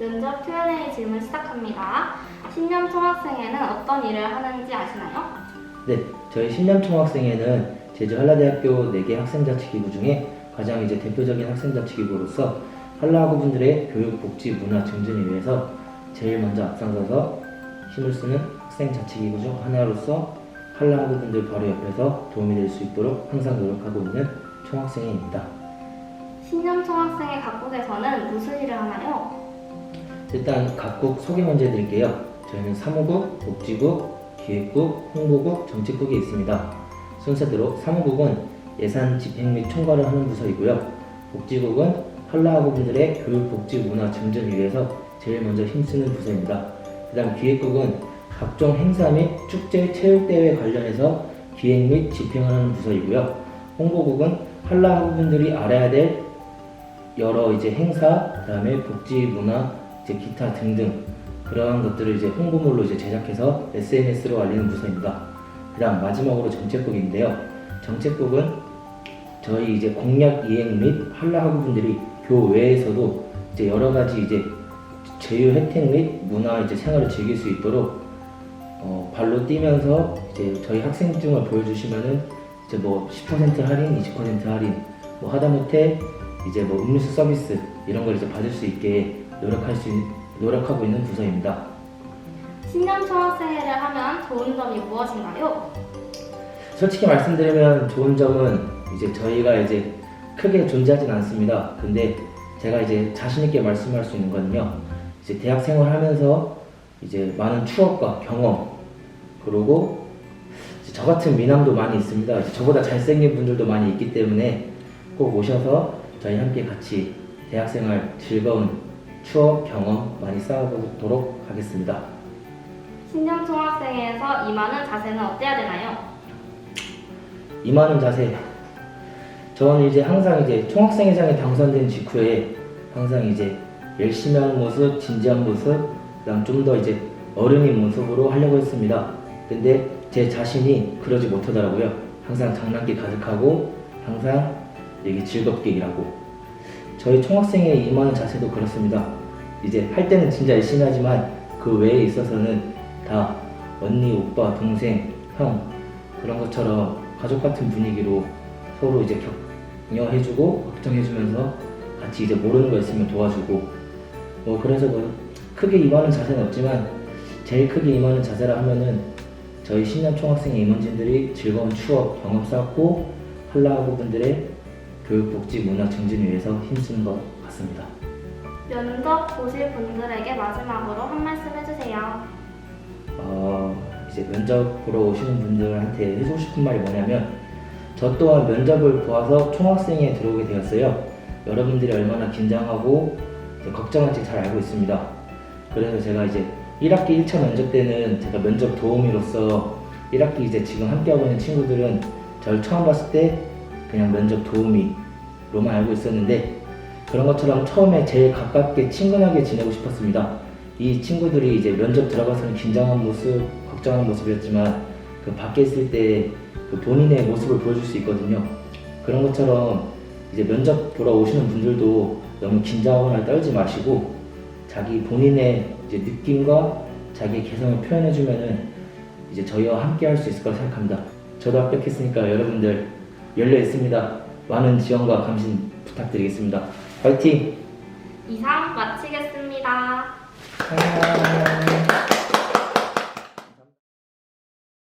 면접 Q&A 질문 시작합니다. 신년 총학생회는 어떤 일을 하는지 아시나요? 네, 저희 신념 총학생회는 제주 한라대학교 4개 학생자치기구 중에 가장 이제 대표적인 학생자치기구로서 한라학우분들의 교육, 복지, 문화 증진을 위해서 제일 먼저 앞장서서 힘을 쓰는 학생자치기구 중 하나로서 한라학우분들 바로 옆에서 도움이 될 수 있도록 항상 노력하고 있는 총학생회입니다. 신년 총학생회 각국에서는 무슨 일을 하나요? 일단 각국 소개 먼저 해드릴게요. 저희는 사무국, 복지국, 기획국, 홍보국, 정책국이 있습니다. 순서대로 사무국은 예산 집행 및 총괄을 하는 부서이고요. 복지국은 한라학우분들의 교육, 복지, 문화 증진을 위해서 제일 먼저 힘쓰는 부서입니다. 그 다음 기획국은 각종 행사 및 축제, 체육대회 관련해서 기획 및 집행을 하는 부서이고요. 홍보국은 한라학우분들이 알아야 될 여러 이제 행사, 그 다음에 복지, 문화, 이제 기타 등등 그러한 것들을 이제 홍보물로 이제 제작해서 SNS로 알리는 부서입니다. 그다음 마지막으로 정책국인데요. 정책국은 저희 이제 공약 이행 및 한라 학우분들이 교외에서도 이제 여러 가지 이제 제휴 혜택 및 문화 이제 생활을 즐길 수 있도록 어, 발로 뛰면서 이제 저희 학생증을 보여주시면은 이제 뭐 10% 할인, 20% 할인 뭐 하다못해 이제 뭐 음료수 서비스 이런 걸 이제 받을 수 있게 노력할 수 있- 노력하고 있는 부서입니다. 신년 총학생회를 하면 좋은 점이 무엇인가요? 솔직히 말씀드리면 좋은 점은 이제 저희가 이제 크게 존재하진 않습니다. 근데 제가 이제 자신 있게 말씀할 수 있는 거는요. 이제 대학 생활하면서 이제 많은 추억과 경험 그리고 저 같은 미남도 많이 있습니다. 저보다 잘생긴 분들도 많이 있기 때문에 꼭 오셔서 저희 함께 같이 대학 생활 즐거운 추억 경험 많이 쌓아보도록 하겠습니다. 신년 총학생회에서 임하는 자세는 어때야 되나요? 임하는 자세. 저는 이제 항상 이제 총학생회장에 당선된 직후에 항상 이제 열심히 하는 모습, 진지한 모습, 그다음 좀 더 이제 어른인 모습으로 하려고 했습니다. 근데 제 자신이 그러지 못하더라고요. 항상 장난기 가득하고 항상 되게 즐겁게 일하고 저희 총학생회 임하는 자세도 그렇습니다. 이제 할 때는 진짜 열심히 하지만 그 외에 있어서는 다 언니, 오빠, 동생, 형 그런 것처럼 가족 같은 분위기로 서로 이제 격려해주고 걱정해주면서 같이 이제 모르는 거 있으면 도와주고 뭐 그래서 뭐 크게 임하는 자세는 없지만 제일 크게 임하는 자세라 하면은 저희 신년 총학생 임원진들이 즐거운 추억 경험 쌓고 한라하고 분들의 교육 복지 문화 증진을 위해서 힘쓰는 것 같습니다. 면접 보실 분들에게 마지막으로 한 말씀 해주세요. 어, 이제 면접 보러 오시는 분들한테 해주고 싶은 말이 뭐냐면 저 또한 면접을 보아서 총학생회에 들어오게 되었어요. 여러분들이 얼마나 긴장하고 걱정할지 잘 알고 있습니다. 그래서 제가 이제 1학기 1차 면접 때는 제가 면접 도우미로서 1학기 이제 지금 함께하고 있는 친구들은 저를 처음 봤을 때 그냥 면접 도우미 로만 알고 있었는데 그런 것처럼 처음에 제일 가깝게 친근하게 지내고 싶었습니다. 이 친구들이 이제 면접 들어가서는 긴장한 모습, 걱정하는 모습이었지만 그 밖에 있을 때 그 본인의 모습을 보여줄 수 있거든요. 그런 것처럼 이제 면접 보러 오시는 분들도 너무 긴장하거나 떨지 마시고 자기 본인의 이제 느낌과 자기의 개성을 표현해주면은 이제 저희와 함께 할 수 있을 거라 생각합니다. 저도 합격했으니까 여러분들 열려 있습니다. 많은 지원과 감신 부탁드리겠습니다. 화이팅! 이상 마치겠습니다. 안녕.